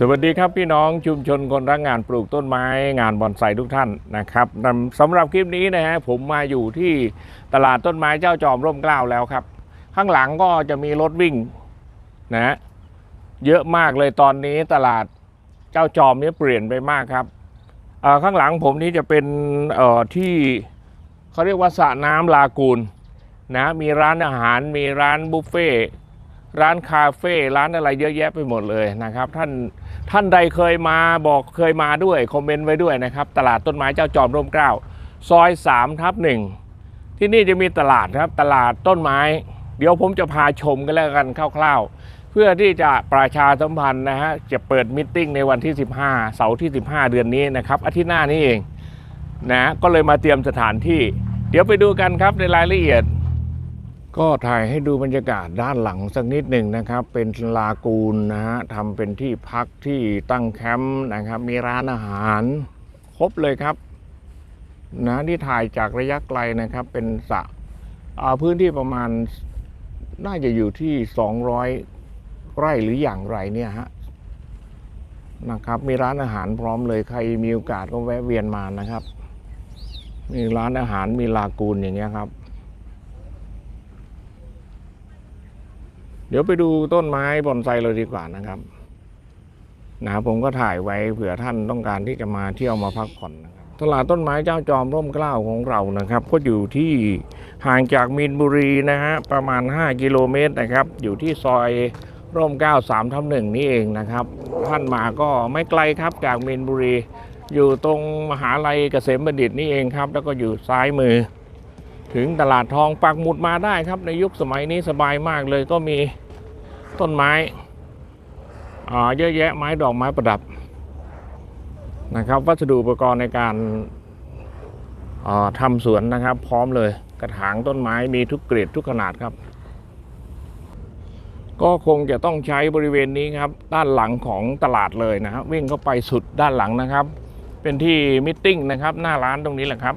สวัสดีครับพี่น้องชุมชนคนรักงานปลูกต้นไม้งานบอนไซทุกท่านนะครับสำหรับคลิปนี้นะฮะผมมาอยู่ที่ตลาดต้นไม้เจ้าจอมร่มเกล้าแล้วครับ ข้างหลังก็จะมีรถวิ่งนะฮะเยอะมากเลยตอนนี้ตลาดเจ้าจอมนี้เปลี่ยนไปมากครับข้างหลังผมนี้จะเป็นที่เขาเรียกว่าสระน้ำลากูนนะมีร้านอาหารมีร้านบุฟเฟ่ ร้านคาเฟ่ร้านอะไรเยอะแยะไปหมดเลยนะครับ ท่านท่านใดเคยมาบอกเคยมาด้วยคอมเมนต์ไว้ด้วยนะครับ ตลาดต้นไม้เจ้าจอมร่มเกล้าซอย3ทับหนึ่งที่นี่จะมีตลาดครับตลาดต้นไม้ เดี๋ยวผมจะพาชมกันแล้วกันคร่าวๆ เพื่อที่จะประชาสัมพันธ์นะฮะจะเปิดมิทติ้งในวันที่ 15 เสาร์ที่ 15 เดือนนี้นะครับอาทิตย์หน้านี้เองนะก็เลยมาเตรียมสถานที่ เดี๋ยวไปดูกันครับในรายละเอียด ก็ถ่ายให้ดูบรรยากาศด้านหลังสักนิดหนึ่งนะครับ เป็นลากูนนะฮะทำเป็นที่พักที่ตั้งแคมป์นะครับ มีร้านอาหาร ครบเลยครับนะที่ถ่ายจากระยะไกลนะครับ เป็นสระพื้นที่ประมาณน่าจะอยู่ที่ 200 ไร่หรืออย่างไรเนี่ยฮะนะครับ มีร้านอาหารพร้อมเลยใครมีโอกาสก็แวะเวียนมานะครับ มีร้านอาหารมีลากูนอย่างเงี้ยครับ เดี๋ยวไปดูต้นไม้บอนไซเลยดีกว่านะครับนะผมก็ถ่ายไว้เผื่อท่านต้องการที่จะมาเที่ยวมาพักผ่อนนะครับตลาดต้นไม้เจ้าจอมร่มเกล้าของเรานะครับ ก็อยู่ที่ห่างจากมีนบุรีนะฮะประมาณ 5 กิโลเมตรนะครับ อยู่ที่ซอยร่มเกล้า3ทับหนึ่งนี่เองนะครับ ท่านมาก็ไม่ไกลครับจากมีนบุรี อยู่ตรงมหาลัยเกษมบัณฑิตนี่เองครับ แล้วก็อยู่ซ้ายมือ ถึงตลาดทองปักหมุดมาได้ครับ ในยุคสมัยนี้สบายมากเลยก็มีต้นไม้อ่าเยอะแยะไม้ดอกไม้ประดับนะครับ วัสดุอุปกรณ์ในการาทำสวนนะครับ พร้อมเลยกระถางต้นไม้มีทุกเกรดทุกขนาดครับ ก็คงจะต้องใช้บริเวณนี้ครับ ด้านหลังของตลาดเลยนะครับวิ่งเข้าไปสุดด้านหลังนะครับ เป็นที่มิทติ้งนะครับ หน้าร้านตรงนี้แหละครับ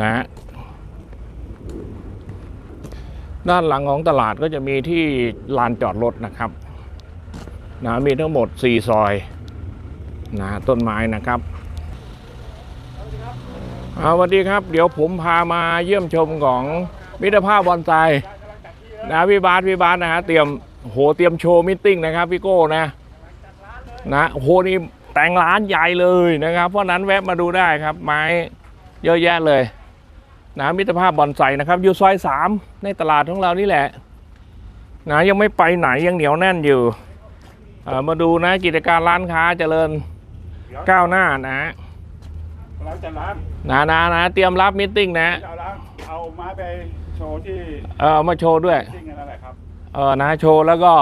นะฮะ ด้านหลังของตลาดก็จะมีที่ลานจอดรถนะครับนะมีทั้งหมด 4 ซอยนะต้นไม้นะครับเอาสวัสดีครับ เดี๋ยวผมพามาเยี่ยมชมของมิตรภาพบอนไซนะพี่บาสพี่บาสนะฮะเตรียมโหเตรียมโชว์มิทติ้งนะครับพี่โก้นะนะโหนี่แต่งร้านใหญ่เลยนะครับ เพราะนั้นแวะมาดูได้ครับ ไม้เยอะแยะเลย นะมิตรภาพบอนไซนะครับ อยู่ซอยสามในตลาดของเรานี่แหละนะยังไม่ไปไหนยังเหนียวแน่นอยู่เอ่อมาดูนะกิจการร้านค้าเจริญก้าวหน้านะเราจะร้านนะนะนะเตรียมรับมิทติ้งนะ เอาร้านเอาไม้ไปโชว์ที่เออเอามาโชว์ด้วยจริงกันนั่นแหละครับเออนะโชว์แล้วก็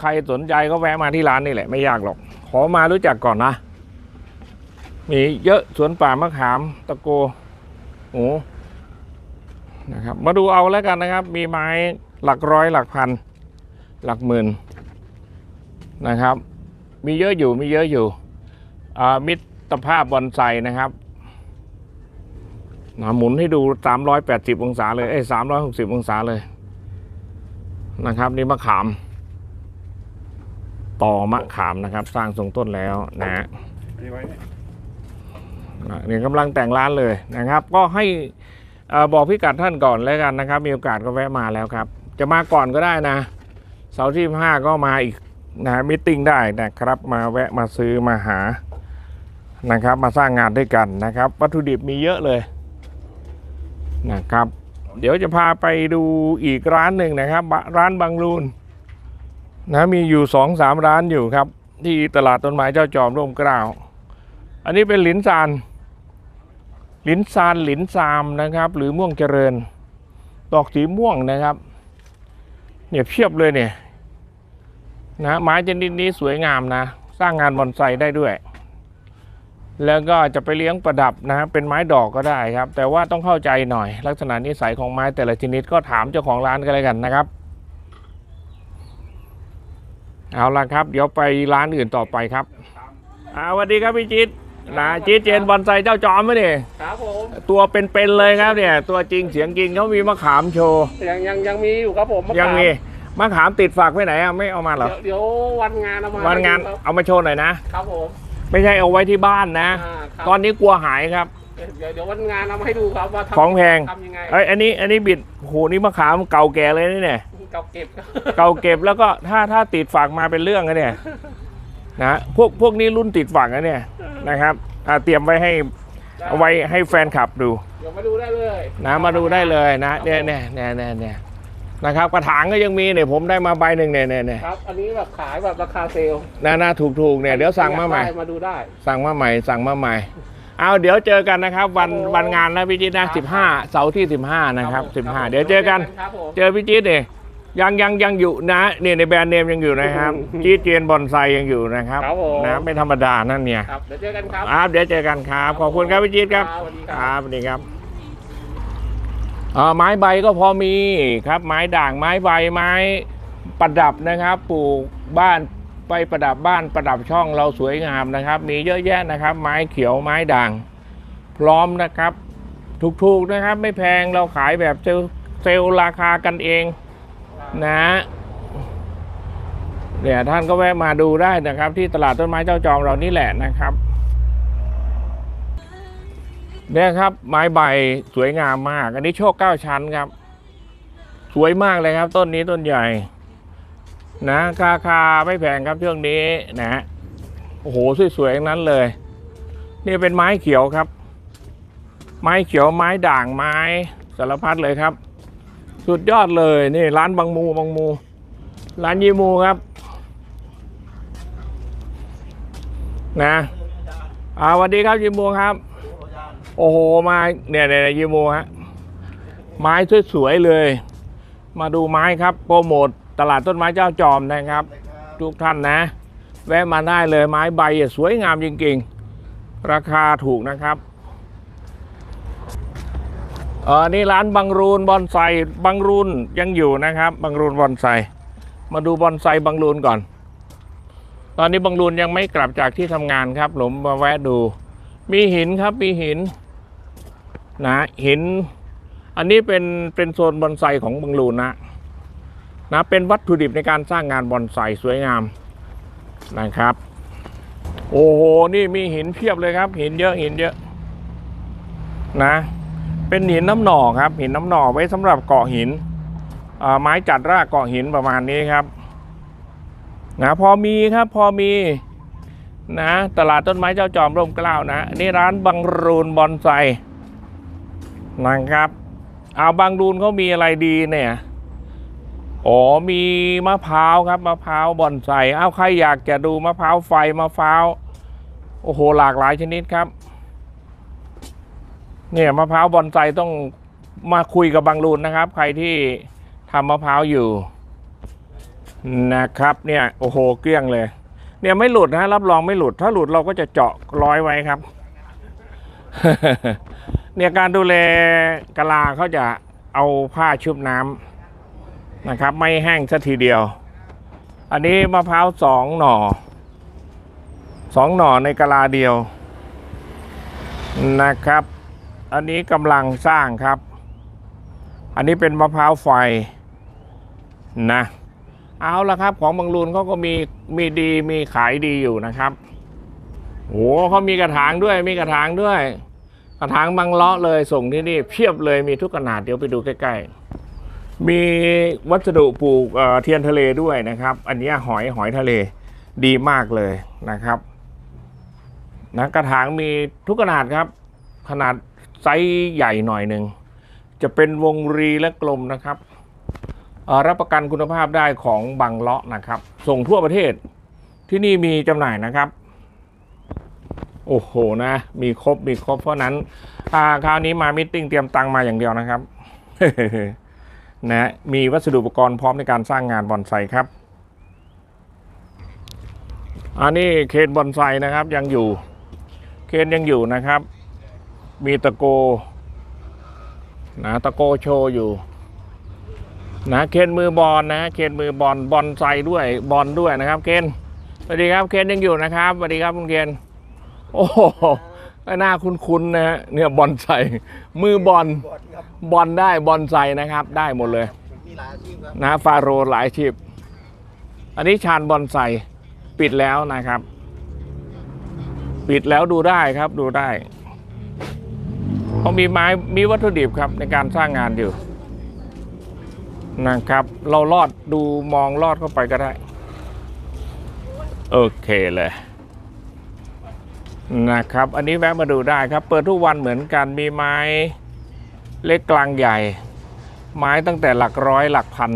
ใครสนใจก็แวะมาที่ร้านนี่แหละไม่ยากหรอก ขอมารู้จักก่อนนะ มีเยอะสวนป่ามะขามตะโกโอ้ นะครับ มาดูเอาแล้วกันนะครับ มีไม้หลักร้อยหลักพัน หลักหมื่นนะครับ มีเยอะอยู่มีเยอะอยู่อ่ามิตรภาพบอนไซนะครับนะหมุนให้ดู 380 องศาเลยเอ้ย360 องศาเลยนะครับ นี่มะขาม ต่อมะขามนะครับ สร้างทรงต้นแล้วนะฮะนี่ไว้เนี่ยอะนี่กำลังแต่งร้านเลยนะครับ ก็ให้เอ่อ บอกพี่กัดท่านก่อนแล้วกันนะครับ มีโอกาสก็แวะมาแล้วครับ จะมาก่อนก็ได้นะ เสาร์ที่ห้าก็มาอีกนะมิทติ้งได้นะครับ มาแวะมาซื้อมาหานะครับ มาสร้างงานด้วยกันนะครับ วัตถุดิบมีเยอะเลยนะครับ เดี๋ยวจะพาไปดูอีกร้านหนึ่งนะครับ ร้านบางรูนนะมีอยู่สองสามร้านอยู่ครับ ที่ตลาดต้นไม้เจ้าจอมร่มเกล้าอันนี้เป็นหลินซาน หลินซานหลินซามนะครับ หรือม่วงเจริญ ดอกสีม่วงนะครับ เนี่ยเพียบเลยเนี่ยนะไม้ชนิดนี้สวยงามนะ สร้างงานบอนไซได้ด้วย แล้วก็จะไปเลี้ยงประดับนะเป็นไม้ดอกก็ได้ครับ แต่ว่าต้องเข้าใจหน่อย ลักษณะนิสัยของไม้แต่ละชนิดก็ถามเจ้าของร้านกันเลยกันนะครับ เอาละครับ เดี๋ยวไปร้านอื่นต่อไปครับอาสวัสดีครับพี่จิต นะจิตเจนบอนไซเจ้าจอมไหมเนี่ยครับผมตัวเป็นๆเลยครับเนี่ย ตัวจริงเสียงจริงเขามีมะขามโชว์ยังยังยังมีอยู่ครับผมะขามยังมีมะขามติดฝากไว้ไหนอะไม่เอามาเหรอเดี๋ยวเดี๋ยววันงานเอามาวันงานให้ดูครับเอามาโชว์หน่อยนะครับผมไม่ใช่เอาไว้ที่บ้านนะอ่าครับตอนนี้กลัวหายครับเดี๋ยวเดี๋ยววันงานเอามาให้ดูครับว่าทำของแพงทำยังไงเอ้ยอันนี้อันนี้บิดโหนี่มะขามเก่าแก่เลยนี่เนี่ยเก่าเก็บครับเก่าเก็บแล้วก็ถ้าถ้าติดฝากมาเป็นเรื่องนะเนี่ยนะพวกพวกนี้รุ่นติดฝากนะเนี่ย นะครับอ่าเตรียมไว้ให้เอาไว้ให้แฟนคลับดูเดี๋ยวมาดูได้เลยนะมาดูได้เลยนะเนี่ยเนี่ยเนี่ยเนี่ยเนี่ยนะครับกระถางก็ยังมีเนี่ยผมได้มาใบหนึ่งเนี่ยเนี่ยเนี่ยครับ อันนี้แบบขายแบบราคาเซลล์นะนะถูกถูกๆเนี่ยเดี๋ยวสั่งมาใหม่ได้มาดูได้ สั่งมาใหม่ สั่งมาใหม่เอาเดี๋ยวเจอกันนะครับ วันครับผมวันงานนะพี่จิ๊ดนะสิบห้าเสาร์ที่สิบห้านะครับสิบห้าเดี๋ยวเจอกันครับผมเจอพี่จี๊ดเนี่ย ยังยังยังอยู่นะเนี่ยในแบรนด์เนมยังอยู่นะครับ จี๊ดเจนบอนไซยังอยู่นะครับครับผมนะไม่ธรรมดานั่นเนี่ยครับเดี๋ยวเจอกันครับครับเดี๋ยวเจอกันครับขอบคุณครับพี่จี๊ดครับสวัสดีคครับรับสวัสดีครับอ่าไม้ใบก็พอมีครับ ไม้ด่างไม้ใบไม้ประดับนะครับ ปลูกบ้านไปประดับบ้านประดับช่องเราสวยงามนะครับ มีเยอะแยะนะครับ ไม้เขียวไม้ด่าง พร้อมนะครับ ถูกๆนะครับ ไม่แพงเราขายแบบเซลล์เซลล์ราคากันเอง นะเดี๋ยวท่านก็แวะมาดูได้นะครับ ที่ตลาดต้นไม้เจ้าจอมเรานี่แหละนะครับเนี่ยครับ ไม้ใบสวยงามมาก อันนี้โชคเก้าชั้นครับ สวยมากเลยครับ ต้นนี้ต้นใหญ่ นะราคาไม่แพงครับช่วงนี้นะโอ้โหสวยๆนั้นเลย นี่เป็นไม้เขียวครับ ไม้เขียวไม้ด่างไม้สารพัดเลยครับ สุดยอดเลยนี่ร้านบางมูบางมู ร้านยีมูครับ นะอ่าสวัสดีครับยีมูครับ โอ้โหมาเนี่ยเนี่ยยีมูฮะไม้สวยๆเลย มาดูไม้ครับ โปรโมทตลาดต้นไม้เจ้าจอมนะครับ ทุกท่านนะ แวะมาได้เลยไม้ใบสวยงามจริงๆ ราคาถูกนะครับ เออนี่ร้านบังรูนบอนไซบังรูนยังอยู่นะครับ บังรูนบอนไซมาดูบอนไซบังรูนก่อน ตอนนี้บังรูนยังไม่กลับจากที่ทำงานครับผมมาแวะดู มีหินครับมีหินนะหิน อันนี้เป็นเป็นโซนบอนไซของบังรูนนะนะเป็นวัตถุดิบในการสร้างงานบอนไซสวยงามนะครับ โอ้โหนี่มีหินเพียบเลยครับ หินเยอะหินเยอะนะ เป็นหินน้ำหน่อครับหินน้ำหน่อไว้สำหรับเกาะหินไม้จัดรากเกาะหินประมาณนี้ครับนะพอมีครับพอมีนะตลาดต้นไม้เจ้าจอมร่มเกล้านะนี่ร้านบังรูนบอนไซนะครับเอาบางรูนเขามีอะไรดีเนี่ยอ๋อมีมะพร้าวครับมะพร้าวบอนไซเอาใครอยากจะดูมะพร้าวไฟมะพร้าวโอ้โหหลากหลายชนิดครับ เนี่ยมะพร้าวบอนไซต้องมาคุยกับบางรูนนะครับ ใครที่ทำมะพร้าวอยู่นะครับ เนี่ยโอ้โหเกลี้ยงเลย เนี่ยไม่หลุดนะรับรองไม่หลุด ถ้าหลุดเราก็จะเจาะร้อยไว้ครับ เนี่ยการดูแลกะลาเขาจะเอาผ้าชุบน้ำนะครับ ไม่แห้งสัทีเดียว อันนี้มะพร้าวสองหน่อสองหน่อในกะลาเดียวนะครับ อันนี้กำลังสร้างครับ อันนี้เป็นมะพร้าวไฟนะ เอาละครับของบางรูนเขาก็มีมีดีมีขายดีอยู่นะครับโอ้เขามีกระถางด้วยมีกระถางด้วย กระถางบางเลาะเลยส่งที่นี่เพียบเลยมีทุกขนาดเดี๋ยวไปดูใกล้ ๆ มีวัสดุปลูกเเทียนทะเลด้วยนะครับ อันนี้หอยหอยทะเลดีมากเลยนะครับนะกระถางมีทุกขนาดครับ ขนาด ไซส์ใหญ่หน่อยหนึ่ง จะเป็นวงรีและกลมนะครับรับประกันคุณภาพได้ของบางเลาะนะครับ ส่งทั่วประเทศที่นี่มีจำหน่ายนะครับ โอ้โหนะ มีครบมีครบเพราะนั้นคราวนี้มามิทติ้งเตรียมตังมาอย่างเดียวนะครับนะมีวัสดุอุปกรณ์พร้อมในการสร้างงานบอนไซครับ อันนี้เคนบอนไซนะครับยังอยู่ เคนยังอยู่นะครับ มีตะโกนะตะโกโชว์อยู่นะเคนมือบอลนะเคนมือบอลบอลไซด้วยบอลด้วยนะครับเคนสวัสดีครับเคนยังอยู่นะครับสวัสดีครับคุณเคนโอ้โหหน้าคุ้นๆนะฮะเนี่ยบอลไซมือบอลบอลได้บอลไซนะครับ ได้หมดเลยนะฟาโรห์หลายชีพอันนี้ชานบอนไซปิดแล้วนะครับ ปิดแล้วดูได้ครับดูได้ เขามีไม้มีวัตถุดิบครับในการสร้างงานอยู่นะครับ เราลอดดูมองลอดเข้าไปก็ได้ โอเคเลยนะครับ อันนี้แวะมาดูได้ครับ เปิดทุกวันเหมือนกันมีไม้เล็กกลางใหญ่ ไม้ตั้งแต่หลักร้อยหลักพัน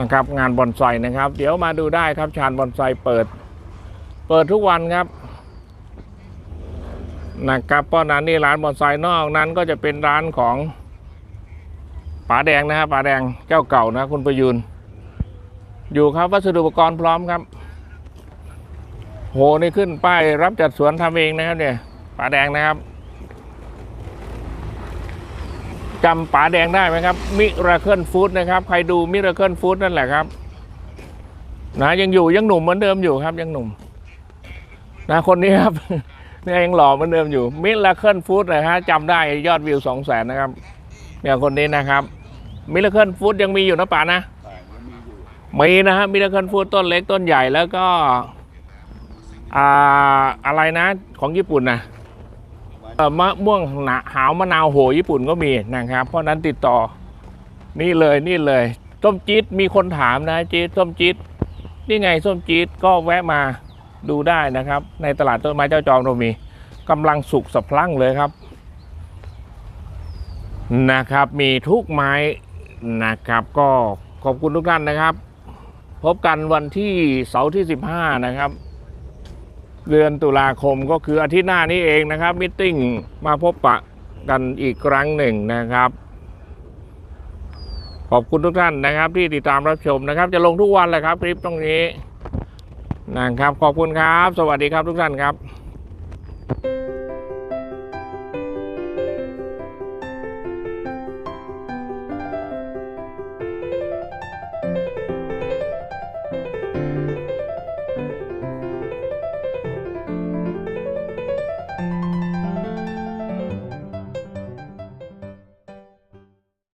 นะครับงานบอนไซนะครับ เดี๋ยวมาดูได้ครับชานบอนไซเปิด เปิดทุกวันครับ นะครับเพราะนั้นนี่ร้านบอนไซนอกนั้นก็จะเป็นร้านของป๋าแดงนะฮะป๋าแดงเจ้าเก่านะ คุณประยุนอยู่ครับวัสดุอุปกรณ์พร้อมครับ โหนี่ขึ้นป้ายรับจัดสวนทำเองนะครับเนี่ยป๋าแดงนะครับจำป๋าแดงได้ไหมครับมิราเคิลฟู้ดนะครับ ใครดูมิราเคิลฟู้ดนั่นแหละครับนะยังอยู่ยังหนุ่มเหมือนเดิมอยู่ครับยังหนุ่มนะคนนี้ครับ เนี่ยยังหล่อเหมือนเดิมอยู่มิราเคิลฟู้ดนะฮะจำได้ยอดวิวสองแสนนะครับเนี่ยคนนี้นะครับมิราเคิลฟู้ดยังมีอยู่นะป๋านะมีนะฮะมิราเคิลฟู้ดต้นเล็กต้นใหญ่แล้วก็อ่าอะไรนะของญี่ปุ่นนะเอ่อมะม่วงหนาหาวมะนาวโหญี่ปุ่นก็มีนะครับ เพราะฉะนั้นติดต่อนี่เลยนี่เลยส้มจี๊ดมีคนถามนะจี๊ดส้มจี๊ดนี่ไงส้มจี๊ดก็แวะมา ดูได้นะครับ ในตลาดต้นไม้เจ้าจอมเรามีกำลังสุกสะพรั่งเลยครับ นะครับ มีทุกไม้นะครับ ก็ขอบคุณทุกท่านนะครับ พบกันวันที่เสาร์ที่ 15 นะครับ เดือนตุลาคมก็คืออาทิตย์หน้านี้เองนะครับมิ팅มาพบปะกันอีกครั้งหนึ่งนะครับขอบคุณทุกท่านนะครับที่ติดตามรับชมนะครับ จะลงทุกวันแหละครับคลิปตรงนี้ นะครับ ขอบคุณครับ สวัสดีครับทุกท่านครับ